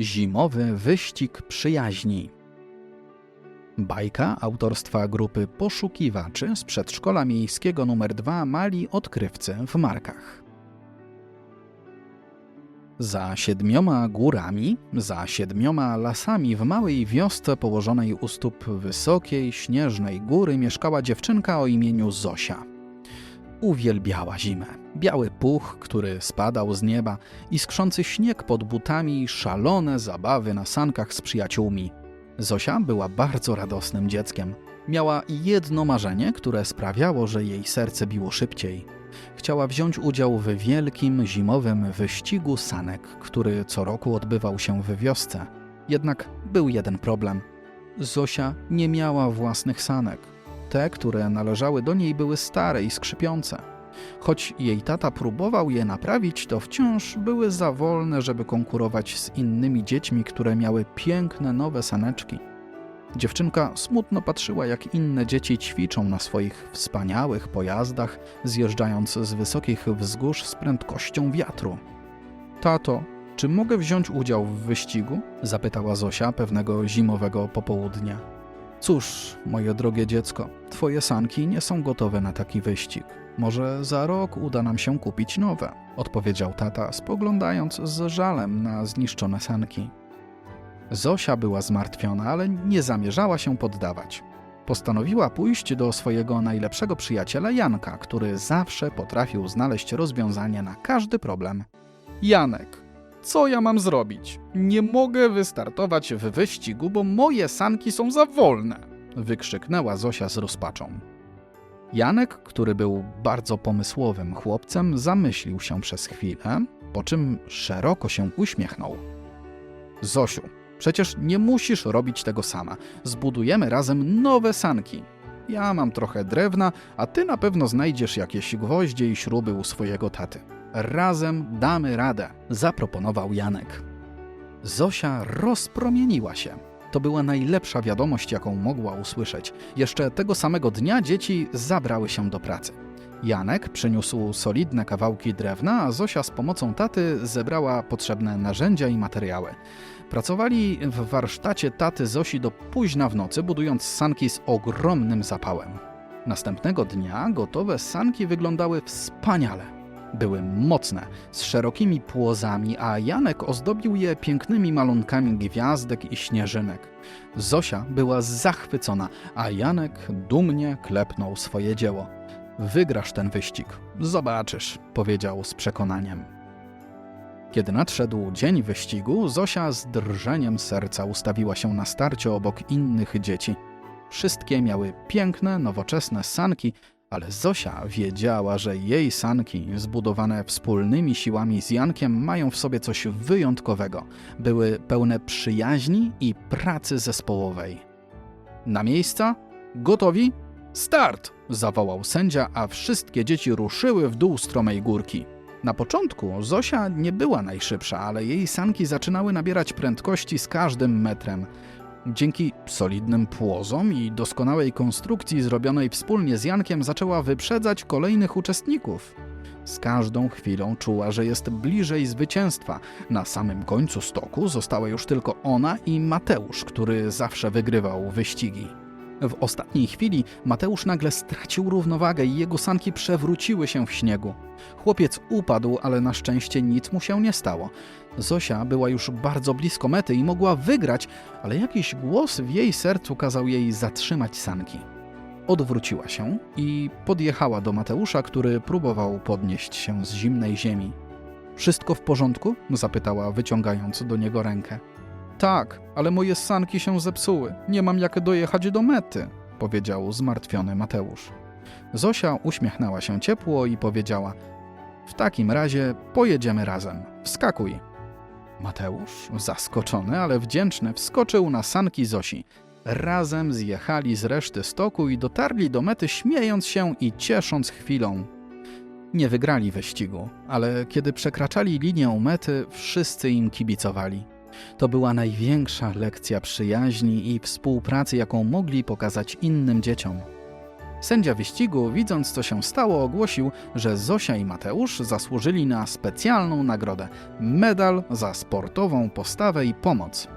Zimowy wyścig przyjaźni. Bajka autorstwa grupy poszukiwaczy z przedszkola miejskiego nr 2 Mali Odkrywcy w Markach. Za siedmioma górami, za siedmioma lasami w małej wiosce położonej u stóp wysokiej, śnieżnej góry mieszkała dziewczynka o imieniu Zosia. Uwielbiała zimę. Biały puch, który spadał z nieba, iskrzący śnieg pod butami, szalone zabawy na sankach z przyjaciółmi. Zosia była bardzo radosnym dzieckiem. Miała jedno marzenie, które sprawiało, że jej serce biło szybciej. Chciała wziąć udział w wielkim zimowym wyścigu sanek, który co roku odbywał się w wiosce. Jednak był jeden problem. Zosia nie miała własnych sanek. Te, które należały do niej, były stare i skrzypiące. Choć jej tata próbował je naprawić, to wciąż były za wolne, żeby konkurować z innymi dziećmi, które miały piękne nowe saneczki. Dziewczynka smutno patrzyła, jak inne dzieci ćwiczą na swoich wspaniałych pojazdach, zjeżdżając z wysokich wzgórz z prędkością wiatru. Tato, czy mogę wziąć udział w wyścigu? zapytała Zosia pewnego zimowego popołudnia. Cóż, moje drogie dziecko, twoje sanki nie są gotowe na taki wyścig. Może za rok uda nam się kupić nowe, odpowiedział tata, spoglądając z żalem na zniszczone sanki. Zosia była zmartwiona, ale nie zamierzała się poddawać. Postanowiła pójść do swojego najlepszego przyjaciela Janka, który zawsze potrafił znaleźć rozwiązanie na każdy problem. Janek, co ja mam zrobić? Nie mogę wystartować w wyścigu, bo moje sanki są za wolne! wykrzyknęła Zosia z rozpaczą. Janek, który był bardzo pomysłowym chłopcem, zamyślił się przez chwilę, po czym szeroko się uśmiechnął. Zosiu, przecież nie musisz robić tego sama. Zbudujemy razem nowe sanki. Ja mam trochę drewna, a ty na pewno znajdziesz jakieś gwoździe i śruby u swojego taty. Razem damy radę, zaproponował Janek. Zosia rozpromieniła się. To była najlepsza wiadomość, jaką mogła usłyszeć. Jeszcze tego samego dnia dzieci zabrały się do pracy. Janek przyniósł solidne kawałki drewna, a Zosia z pomocą taty zebrała potrzebne narzędzia i materiały. Pracowali w warsztacie taty Zosi do późna w nocy, budując sanki z ogromnym zapałem. Następnego dnia gotowe sanki wyglądały wspaniale. Były mocne, z szerokimi płozami, a Janek ozdobił je pięknymi malunkami gwiazdek i śnieżynek. Zosia była zachwycona, a Janek dumnie klepnął swoje dzieło. Wygrasz ten wyścig, zobaczysz, powiedział z przekonaniem. Kiedy nadszedł dzień wyścigu, Zosia z drżeniem serca ustawiła się na starcie obok innych dzieci. Wszystkie miały piękne, nowoczesne sanki, ale Zosia wiedziała, że jej sanki, zbudowane wspólnymi siłami z Jankiem, mają w sobie coś wyjątkowego. Były pełne przyjaźni i pracy zespołowej. Na miejsca? Gotowi? Start! zawołał sędzia, a wszystkie dzieci ruszyły w dół stromej górki. Na początku Zosia nie była najszybsza, ale jej sanki zaczynały nabierać prędkości z każdym metrem. Dzięki solidnym płozom i doskonałej konstrukcji zrobionej wspólnie z Jankiem zaczęła wyprzedzać kolejnych uczestników. Z każdą chwilą czuła, że jest bliżej zwycięstwa. Na samym końcu stoku została już tylko ona i Mateusz, który zawsze wygrywał wyścigi. W ostatniej chwili Mateusz nagle stracił równowagę i jego sanki przewróciły się w śniegu. Chłopiec upadł, ale na szczęście nic mu się nie stało. Zosia była już bardzo blisko mety i mogła wygrać, ale jakiś głos w jej sercu kazał jej zatrzymać sanki. Odwróciła się i podjechała do Mateusza, który próbował podnieść się z zimnej ziemi. Wszystko w porządku? zapytała, wyciągając do niego rękę. Tak, ale moje sanki się zepsuły. Nie mam jak dojechać do mety, powiedział zmartwiony Mateusz. Zosia uśmiechnęła się ciepło i powiedziała: W takim razie pojedziemy razem. Wskakuj. Mateusz, zaskoczony, ale wdzięczny, wskoczył na sanki Zosi. Razem zjechali z reszty stoku i dotarli do mety, śmiejąc się i ciesząc chwilą. Nie wygrali wyścigu, ale kiedy przekraczali linię mety, wszyscy im kibicowali. To była największa lekcja przyjaźni i współpracy, jaką mogli pokazać innym dzieciom. Sędzia wyścigu, widząc co się stało, ogłosił, że Zosia i Mateusz zasłużyli na specjalną nagrodę medal za sportową postawę i pomoc.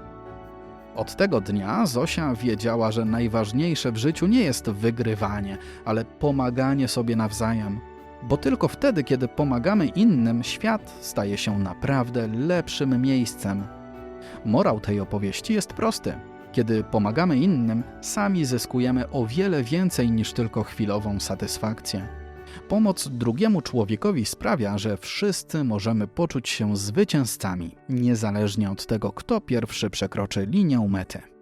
Od tego dnia Zosia wiedziała, że najważniejsze w życiu nie jest wygrywanie, ale pomaganie sobie nawzajem. Bo tylko wtedy, kiedy pomagamy innym, świat staje się naprawdę lepszym miejscem. Morał tej opowieści jest prosty. Kiedy pomagamy innym, sami zyskujemy o wiele więcej niż tylko chwilową satysfakcję. Pomoc drugiemu człowiekowi sprawia, że wszyscy możemy poczuć się zwycięzcami, niezależnie od tego, kto pierwszy przekroczy linię mety.